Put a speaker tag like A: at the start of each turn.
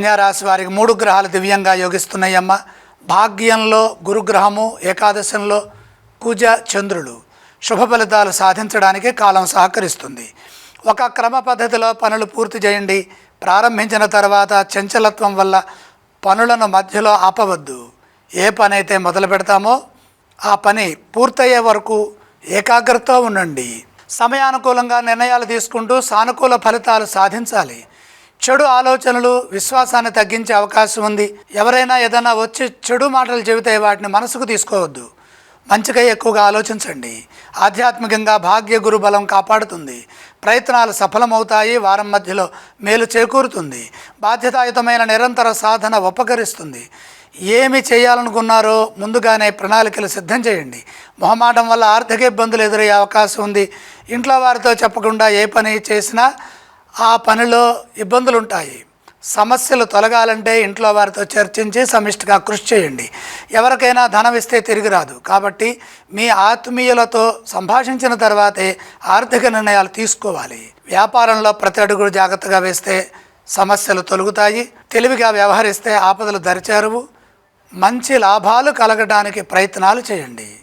A: కన్యారాశి వారికి మూడు గ్రహాలు దివ్యంగా యోగిస్తున్నాయమ్మ. భాగ్యంలో గురుగ్రహము ఏకాదశంలో కుజ చంద్రులు శుభ ఫలితాలు సాధించడానికి కాలం సహకరిస్తుంది. ఒక క్రమ పద్ధతిలో పనులు పూర్తి చేయండి. ప్రారంభించిన తర్వాత చంచలత్వం వల్ల పనులను మధ్యలో ఆపవద్దు. ఏ పని అయితే మొదలు పెడతామో ఆ పని పూర్తయ్యే వరకు ఏకాగ్రత ఉండండి. సమయానుకూలంగా నిర్ణయాలు తీసుకుంటూ సానుకూల ఫలితాలు సాధించాలి. చెడు ఆలోచనలు విశ్వాసాన్ని తగ్గించే అవకాశం ఉంది. ఎవరైనా ఏదైనా వచ్చి చెడు మాటలు చెబితే వాటిని మనసుకు తీసుకోవద్దు. మంచిగా ఎక్కువగా ఆలోచించండి. ఆధ్యాత్మికంగా భాగ్య గురు బలం కాపాడుతుంది. ప్రయత్నాలు సఫలమవుతాయి వారం మధ్యలో మేలు చేకూరుతుంది. బాధ్యతాయుతమైన నిరంతర సాధన ఉపకరిస్తుంది. ఏమి చేయాలనుకున్నారో ముందుగానే ప్రణాళికలు సిద్ధం చేయండి. మొహమాటం వల్ల ఆర్థిక ఇబ్బందులు ఎదురయ్యే అవకాశం ఉంది. ఇంట్లో వారితో చెప్పకుండా ఏ పని చేసినా ఆ పనిలో ఇబ్బందులు ఉంటాయి సమస్యలు తొలగాలంటే ఇంట్లో వారితో చర్చించి సమిష్టిగా కృషి చేయండి. ఎవరికైనా ధనం ఇస్తే తిరిగి రాదు. కాబట్టి మీ ఆత్మీయులతో సంభాషించిన తర్వాతే ఆర్థిక నిర్ణయాలు తీసుకోవాలి. వ్యాపారంలో ప్రతి అడుగు జాగ్రత్తగా వేస్తే సమస్యలు తొలుగుతాయి. తెలివిగా వ్యవహరిస్తే ఆపదలు దరిచేరువు. మంచి లాభాలు కలగడానికి ప్రయత్నాలు చేయండి.